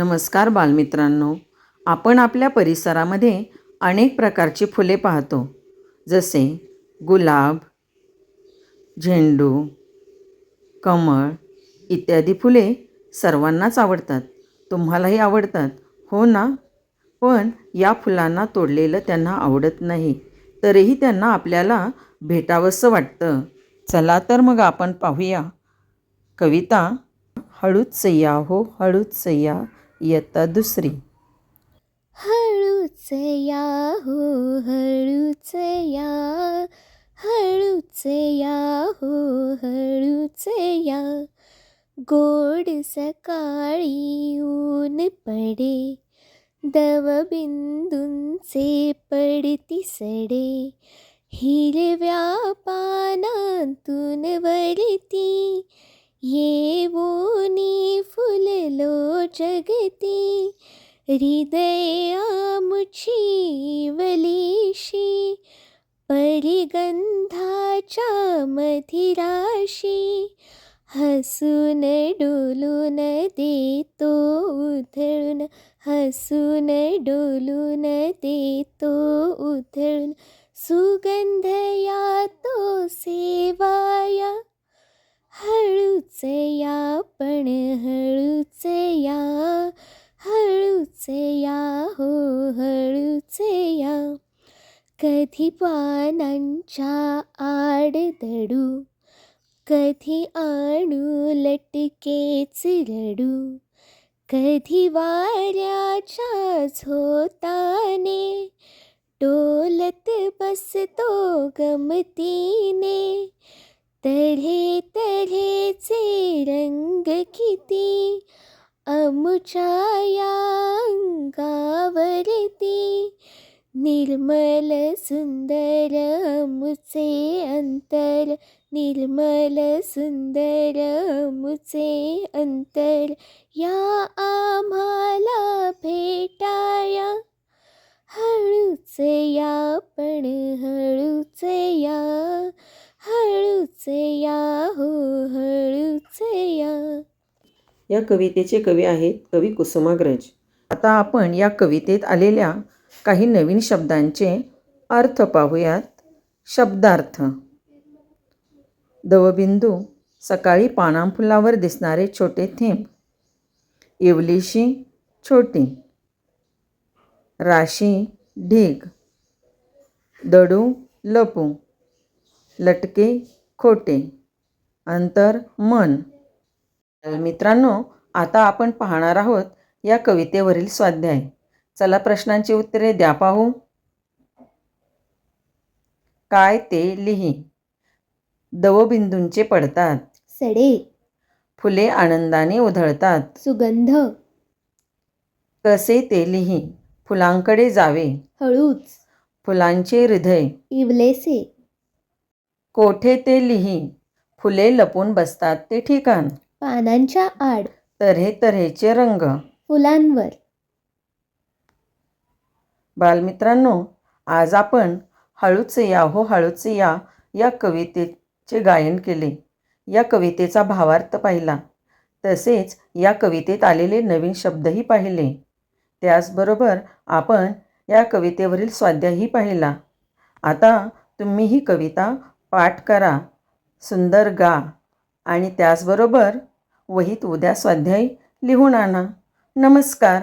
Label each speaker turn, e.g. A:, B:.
A: नमस्कार बालमित्रांनो. आपण आपल्या परिसरामध्ये अनेक प्रकारची फुले पाहतो. जसे गुलाब झेंडू कमळ इत्यादी फुले सर्वांनाच आवडतात. तुम्हालाही आवडतात हो ना? पण या फुलांना तोडलेलं त्यांना आवडत नाही तरीही त्यांना आपल्याला भेटावंसं वाटतं. चला तर मग आपण पाहूया. कविता हळूच सय्या हो हळूच सय्या इयत्ता दुसरी.
B: हळूच या हो हळूच या. हळूच या हो हळूच या. गोड सकाळी ऊन पडे दवबिंदूंचे पडती सडे. हिरव्या पानांतून वरती येवो जगती हृदयामुची वलीशी परिगंधाच्या मधिराशी हसून डोलून देतो उधळून हसून डोलून देतो उधळून सुगंध या तो सेवाया हळूच या पण हळूच या हळूचे या हो हळूचे या. कधी पानांच्या आड दडू कधी आणू लटकेच रडू कधी वाऱ्याच्या झोताने डोलत बसतो गमतीने. निर्मल सुंदर अमुचे अंतर निर्मल सुंदर अमुचे अंतर या आम्हाला भेटाया. हळूच या पण हळूच या. हळूच या हो हळूच या.
A: या कवितेचे कवी आहेत कवी कुसुमाग्रज. आता आपण या कवितेत आलेल्या काही नवीन शब्दांचे अर्थ पाहूयात. शब्दार्थ. दवबिंदू सकाळी पानांफुलावर दिसणारे छोटे थेंब. येवलीशी छोटी. राशी ढीग. दडू लपू. लटके खोटे. अंतर मन. मित्रांनो आता आपण पाहणार आहोत या कवितेवरील स्वाध्याय. चला प्रश्नांची उत्तरे द्या पाहू. काय ते लिही. दवबिंदूंचे पडतात.
B: सडे.
A: फुले आनंदाने उधळतात.
B: सुगंध.
A: कसे ते लिही. फुलांकडे जावे.
B: हळूच.
A: फुलांचे हृदय.
B: इवलेसे.
A: कोठे ते लिही. फुले लपून बसतात ते ठिकाण.
B: पानांच्या आड.
A: तऱ्हे तऱ्हेचे रंग.
B: फुलांवर.
A: बालमित्रांनो आज आपण हळूच या हो हळूच या या कवितेचे गायन केले. या कवितेचा भावार्थ पाहिला. तसेच या कवितेत आलेले नवीन शब्दही पाहिले. त्याचबरोबर आपण या कवितेवरील स्वाध्यायही पाहिला. आता तुम्ही ही कविता पाठ करा. सुंदर गा. आणि त्याचबरोबर वहीत उद्या स्वाध्याय लिहून आणा. नमस्कार.